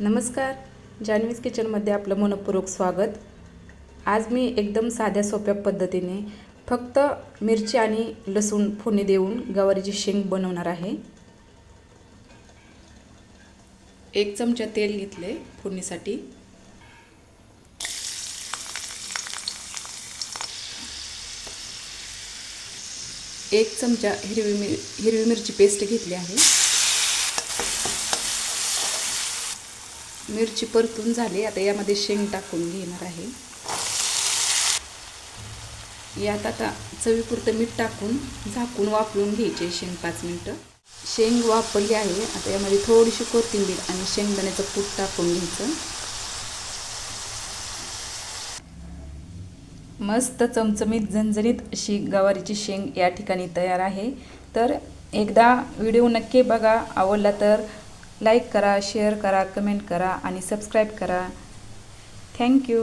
नमस्कार. जान्हवीज किचनमध्ये आपलं मनपूर्वक स्वागत. आज मी एकदम साध्या सोप्या पद्धतीने फक्त मिरची आणि लसूण फोडणी देऊन गवारीची शेंग बनवणार आहे. एक चमचा तेल घेतले फोडणीसाठी. एक चमचा हिरवी मिर हिरवी मिरची पेस्ट घेतली आहे. मिरची परतून झाली. आता यामध्ये शेंग टाकून घेणार आहे. यात आता चवीपुरतं मीठ टाकून झाकून वापरून घ्यायचे शेंग पाच मिनटं. शेंग वापरली आहे. आता यामध्ये थोडीशी कोथिंबीर आणि शेंगदाण्याचं कूट टाकून घ्यायचं. मस्त चमचमीत झणझणीत अशी गवारीची शेंग या ठिकाणी तयार आहे. तर एकदा व्हिडिओ नक्की बघा. आवडला तर लाईक करा शेअर करा कमेंट करा आणि सबस्क्राईब करा. थँक्यू